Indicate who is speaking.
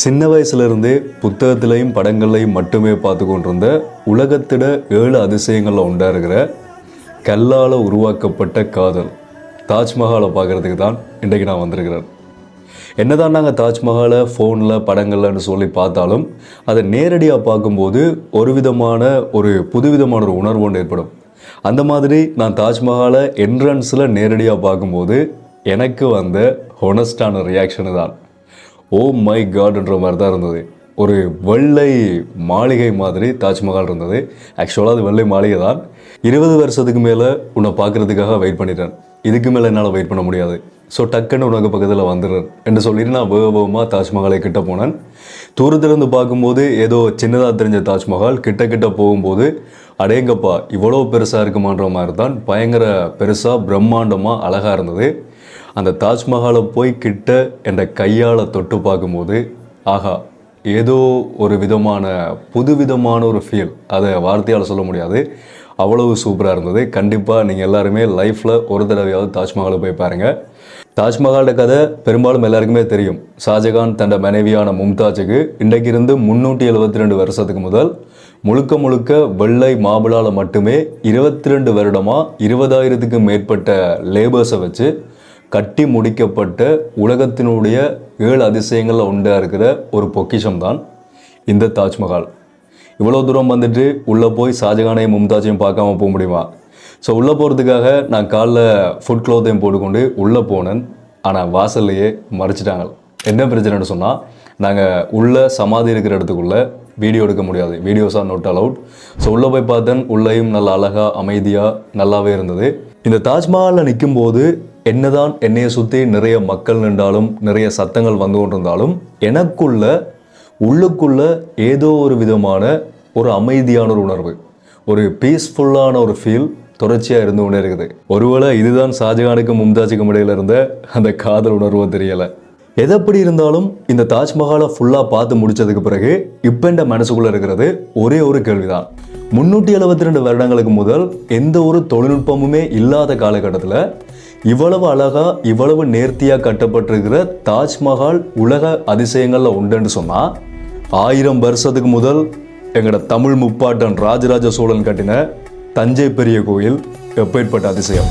Speaker 1: சின்ன வயசுலேருந்தே புத்தகத்திலையும் படங்கள்லையும் மட்டுமே பார்த்து கொண்டிருந்த உலகத்திட ஏழு அதிசயங்களில் உண்டா இருக்கிற கல்லால் உருவாக்கப்பட்ட காதல் தாஜ்மஹாலை பார்க்குறதுக்கு தான் இன்றைக்கு நான் வந்திருக்கிறேன். என்னதான் நாங்கள் தாஜ்மஹாலை ஃபோனில் படங்கள்லன்னு சொல்லி பார்த்தாலும் அதை நேரடியாக பார்க்கும்போது ஒரு விதமான ஒரு புதுவிதமான ஒரு உணர்வு ஒன்று ஏற்படும். அந்த மாதிரி நான் தாஜ்மஹாலை என்ட்ரன்ஸில் நேரடியாக பார்க்கும்போது எனக்கு வந்த ஹொனஸ்டான ரியாக்ஷனு தான். ஓ மை காட்ன்ற மாதிரி தான் இருந்தது. ஒரு வெள்ளை மாளிகை மாதிரி தாஜ்மஹால் இருந்தது. ஆக்சுவலாக அது வெள்ளை மாளிகை தான். இருபது வருஷத்துக்கு மேலே உன்னை பார்க்குறதுக்காக வெயிட் பண்ணிட்டேன். இதுக்கு மேலே என்னால் வெயிட் பண்ண முடியாது. ஸோ டக்குன்னு உனக்கு பக்கத்தில் வந்துடுறேன் என்று சொல்லிட்டு நான் வேக வேகமாக தாஜ்மஹாலை கிட்ட போனேன். தூரத்திலிருந்து பார்க்கும்போது ஏதோ சின்னதாக தெரிஞ்ச தாஜ்மஹால். கிட்ட கிட்ட போகும்போது அடேங்கப்பா இவ்வளோ பெருசாக இருக்குமான்ற மாதிரி தான் பயங்கர பெருசாக பிரம்மாண்டமாக அழகாக இருந்தது. அந்த தாஜ்மஹாலை போய் கிட்ட என்ற கையால் தொட்டு பார்க்கும்போது ஆஹா ஏதோ ஒரு விதமான புதுவிதமான ஒரு ஃபீல் அதை வார்த்தையால் சொல்ல முடியாது. அவ்வளவு சூப்பராக இருந்தது. கண்டிப்பாக நீங்கள் எல்லாருமே லைஃப்பில் ஒரு தடவையாவது தாஜ்மஹாலை போய் பாருங்கள் தாஜ்மஹாலோட கதை பெரும்பாலும் எல்லாருக்குமே தெரியும். ஷாஜகான் தன் மனைவியான மும்தாஜுக்கு இன்றைக்கு இருந்து முந்நூற்றி எழுபத்தி ரெண்டு வருஷத்துக்கு முதல் முழுக்க முழுக்க வெள்ளை மாபிளால் மட்டுமே இருபத்தி ரெண்டு வருடமாக இருபதாயிரத்துக்கும் மேற்பட்ட லேபர்ஸை வச்சு கட்டி முடிக்கப்பட்ட உலகத்தினுடைய ஏழு அதிசயங்களில் உண்டாக இருக்கிற ஒரு பொக்கிஷம் தான் இந்த தாஜ்மஹால். இவ்வளோ தூரம் வந்துட்டு உள்ளே போய் ஷாஜகானையும் மும்தாஜையும் பார்க்காம போக முடியுமா? ஸோ உள்ளே போகிறதுக்காக நான் காலைல ஃபுட் க்ளோத்தையும் போட்டுக்கொண்டு உள்ளே போனேன். ஆனால் வாசல்லையே மறைச்சிட்டாங்க. என்ன பிரச்சனைன்னு சொன்னால் நாங்கள் உள்ள சமாதி இருக்கிற இடத்துக்குள்ளே வீடியோ எடுக்க முடியாது. வீடியோஸாக நோட் அலவுட் ஸோ உள்ளே போய் பார்த்தேன். உள்ளேயும் நல்ல அழகாக அமைதியாக நல்லாவே இருந்தது. இந்த தாஜ்மஹாலில் நிற்கும்போது என்னதான் என்னையை சுற்றி நிறைய மக்கள் நின்றாலும் நிறைய சத்தங்கள் வந்து கொண்டிருந்தாலும் எனக்குள்ள உள்ளுக்குள்ள ஏதோ ஒரு விதமான ஒரு அமைதியான ஒரு உணர்வு ஒரு பீஸ்ஃபுல்லான ஒரு ஃபீல் தொடர்ச்சியாக இருந்து கொண்டே இருக்குது. ஒருவேளை இதுதான் ஷாஜகானுக்கும் மும்தாஜுக்கும் இடையில இருந்த அந்த காதல் உணர்வோ தெரியலை. எதப்படி இருந்தாலும் இந்த தாஜ்மஹாலை ஃபுல்லாக பார்த்து முடித்ததுக்கு பிறகு இப்போ என் மனசுக்குள்ளே இருக்கிறது ஒரே ஒரு கேள்விதான். முன்னூற்றி எழுபத்தி ரெண்டு வருடங்களுக்கு முதல் எந்த ஒரு தொழில்நுட்பமுமே இல்லாத காலகட்டத்தில் இவ்வளவு அழகாக இவ்வளவு நேர்த்தியாக கட்டப்பட்டிருக்கிற தாஜ்மஹால் உலக அதிசயங்களில் உண்டுன்னு சொன்னால் ஆயிரம் வருஷத்துக்கு முதல் எங்களோட தமிழ் முப்பாட்டன் ராஜராஜ சோழன் கட்டின தஞ்சை பெரிய கோயில் எப்பேற்பட்ட அதிசயம்?